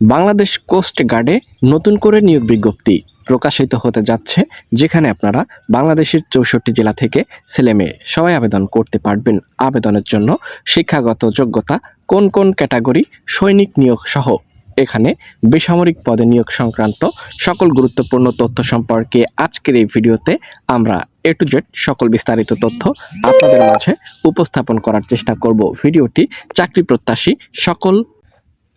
Bangladesh coast গার্ডে নতুন করে নিয়োগ বিজ্ঞপ্তি প্রকাশিত হতে যাচ্ছে, যেখানে আপনারা বাংলাদেশের চৌষট্টি জেলা থেকে ছেলে মেয়ে সবাই আবেদন করতে পারবেন। আবেদনের জন্য শিক্ষাগত যোগ্যতা কোন কোন ক্যাটাগরি, সৈনিক নিয়োগ সহ এখানে বেসামরিক পদে নিয়োগ সংক্রান্ত সকল গুরুত্বপূর্ণ তথ্য সম্পর্কে আজকের এই ভিডিওতে আমরা এ টু জেড সকল বিস্তারিত তথ্য আপনাদের মাঝে উপস্থাপন করার চেষ্টা করব। ভিডিওটি চাকরি প্রত্যাশী সকল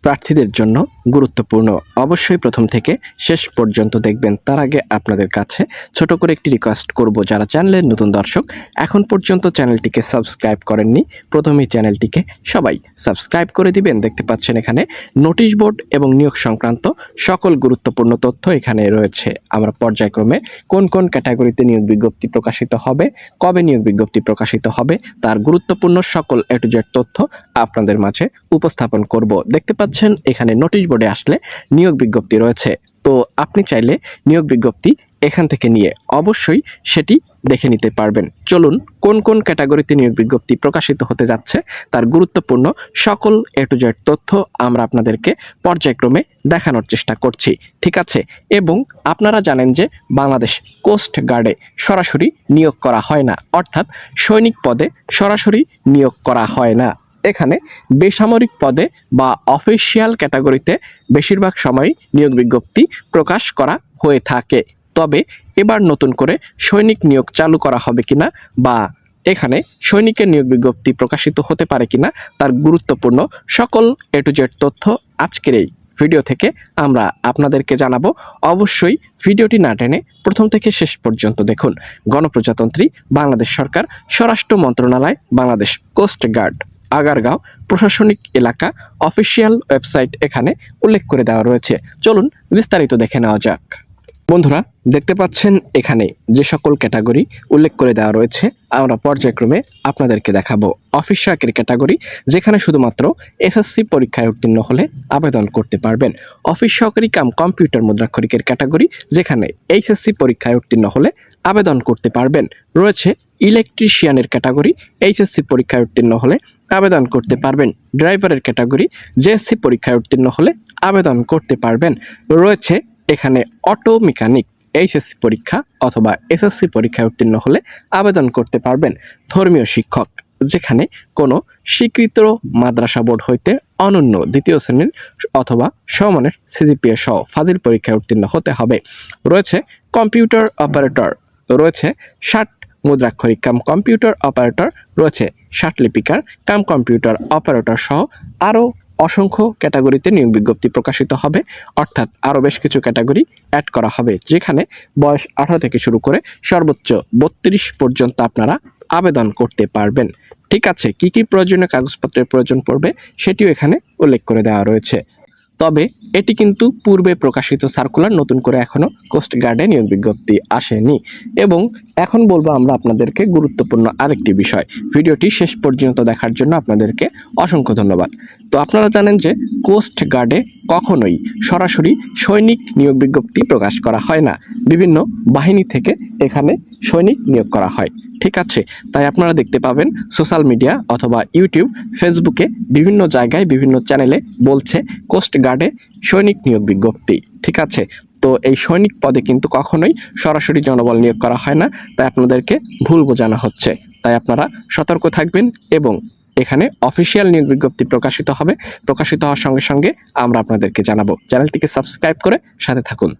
প্রার্থীদের জন্য গুরুত্বপূর্ণ। অবশ্যই প্রথম থেকে শেষ পর্যন্ত দেখবেন। তার আগে আপনাদের কাছে ছোট করে একটি রিকোয়েস্ট করব যারা চ্যানেলের নতুন দর্শক। এখন পর্যন্ত চ্যানেলটিকে সাবস্ক্রাইব করেননি। প্রথমেই চ্যানেলটিকে সবাই সাবস্ক্রাইব করে দিবেন। দেখতে পাচ্ছেন এখানে নোটিশ বোর্ড এবং নিয়োগ সংক্রান্ত সকল গুরুত্বপূর্ণ তথ্য এখানে রয়েছে। আমরা পর্যায়ক্রমে কোন কোন ক্যাটাগরিতে নিয়োগ বিজ্ঞপ্তি প্রকাশিত হবে, কবে নিয়োগ বিজ্ঞপ্তি প্রকাশিত হবে, তার গুরুত্বপূর্ণ সকল এ টু জেড তথ্য আপনাদের মাঝে উপস্থাপন করব। দেখতে পাচ্ছেন এখানে নোটিশ বোর্ডে আসলে নিয়োগ বিজ্ঞপ্তি রয়েছে। তো আপনি চাইলে নিয়োগ বিজ্ঞপ্তি এখান থেকে নিয়ে অবশ্যই সেটি দেখে নিতে পারবেন। চলুন, কোন কোন ক্যাটাগরিতে নিয়োগ বিজ্ঞপ্তি প্রকাশিত হতে যাচ্ছে, তার গুরুত্বপূর্ণ সকল এ টু জেড তথ্য আমরা আপনাদেরকে পর্যায়ক্রমে দেখানোর চেষ্টা করছি। ঠিক আছে? এবং আপনারা জানেন যে বাংলাদেশ কোস্ট গার্ডে সরাসরি নিয়োগ করা হয় না। অর্থাৎ সৈনিক পদে সরাসরি নিয়োগ করা হয় না। এখানে বেসামরিক পদে বা অফিসিয়াল ক্যাটাগরিতে বেশিরভাগ সময় নিয়োগ বিজ্ঞপ্তি প্রকাশ করা হয়ে থাকে। তবে এবার নতুন করে সৈনিক নিয়োগ চালু করা হবে কিনা বা এখানে সৈনিকের নিয়োগ বিজ্ঞপ্তি প্রকাশিত হতে পারে কিনা তার গুরুত্বপূর্ণ সকল এ টু জেড তথ্য আজকের এই ভিডিও থেকে আমরা আপনাদেরকে জানাব। অবশ্যই ভিডিওটি না টেনে প্রথম থেকে শেষ পর্যন্ত দেখুন। গণপ্রজাতন্ত্রী বাংলাদেশ সরকার, স্বরাষ্ট্র মন্ত্রণালয়, বাংলাদেশ কোস্ট গার্ড। আগারগাঁও প্রশাসনিক এলাকা অফিসিয়াল ওয়েবসাইট এখানে উল্লেখ করে দেওয়া রয়েছে। চলুন বিস্তারিত দেখে নেওয়া যাক। বন্ধুরা, দেখতে পাচ্ছেন এখানে যে সকল ক্যাটাগরি উল্লেখ করে দেওয়া রয়েছে, আমরা পর্যায়ক্রমে আপনাদেরকে দেখাবো। অফিস ক্যাটাগরি, যেখানে শুধুমাত্র এসএসসি পরীক্ষায় উত্তীর্ণ হলে আবেদন করতে পারবেন। অফিস সহকারী কাম কম্পিউটার মুদ্রাক্ষরিকের ক্যাটাগরি, যেখানে এইচএসসি পরীক্ষায় উত্তীর্ণ হলে আবেদন করতে পারবেন। রয়েছে ইলেকট্রিশিয়ানের ক্যাটাগরি এইচএসসি পরীক্ষায় উত্তীর্ণ হলে আবেদন করতে পারবেন। ড্রাইভারের ক্যাটাগরি জেএসসি পরীক্ষায় উত্তীর্ণ হলে আবেদন করতে পারবেন। রয়েছে এখানে অটো মেকানিক এইচএসসি পরীক্ষা অথবা এসএসসি পরীক্ষায় উত্তীর্ণ হলে আবেদন করতে পারবেন। ধর্মীয় শিক্ষক, যেখানে কোনো স্বীকৃত মাদ্রাসা বোর্ড হইতে অনন্য দ্বিতীয় শ্রেণির অথবা সমানের সিজিপিএ সহ ফাজিল পরীক্ষায় উত্তীর্ণ হতে হবে। রয়েছে কম্পিউটার অপারেটর রয়েছে ষাট মুদ্রাক্ষরিক কাম কম্পিউটার অপারেটর রয়েছে। লিপিকার কাম কম্পিউটার অপারেটর সহ আরও অসংখ্য ক্যাটাগরিতে নিয়োগ বিজ্ঞপ্তি প্রকাশিত হবে। অর্থাৎ আরও বেশ কিছু ক্যাটাগরি অ্যাড করা হবে, যেখানে বয়স আঠারো থেকে শুরু করে সর্বোচ্চ বত্রিশ পর্যন্ত আপনারা আবেদন করতে পারবেন। ঠিক আছে, কি কি প্রয়োজনীয় কাগজপত্রের প্রয়োজন পড়বে সেটিও এখানে উল্লেখ করে দেওয়া রয়েছে। তবে এটি কিন্তু পূর্বে প্রকাশিত সার্কুলার নতুন করে এখনও কোস্ট গার্ডে নিয়োগ বিজ্ঞপ্তি আসেনি। এবং এখন বলব আমরা আপনাদেরকে গুরুত্বপূর্ণ আরেকটি বিষয়। ভিডিওটি শেষ পর্যন্ত দেখার জন্য আপনাদেরকে অসংখ্য ধন্যবাদ। তো আপনারা জানেন যে কোস্ট গার্ডে কখনোই সরাসরি সৈনিক নিয়োগ বিজ্ঞপ্তি প্রকাশ করা হয় না। বিভিন্ন বাহিনী থেকে এখানে সৈনিক নিয়োগ করা হয়। ঠিক আছে, তাই আপনারা দেখতে পাবেন সোশ্যাল মিডিয়া অথবা ইউটিউব ফেসবুকে বিভিন্ন জায়গায় বিভিন্ন চ্যানেলে বলছে কোস্ট গার্ডে সৈনিক নিয়োগ বিজ্ঞপ্তি, ঠিক আছে? তো এই সৈনিক পদে কিন্তু কখনোই সরাসরি জনবল নিয়োগ করা হয় না, তাই আপনাদেরকে ভুল বোঝানো হচ্ছে। তাই আপনারা সতর্ক থাকবেন এবং এখানে অফিসিয়াল নিয়োগ বিজ্ঞপ্তি প্রকাশিত হবে। প্রকাশিত হওয়ার সঙ্গে সঙ্গে আমরা আপনাদেরকে জানাব। চ্যানেলটিকে সাবস্ক্রাইব করে সাথে থাকুন।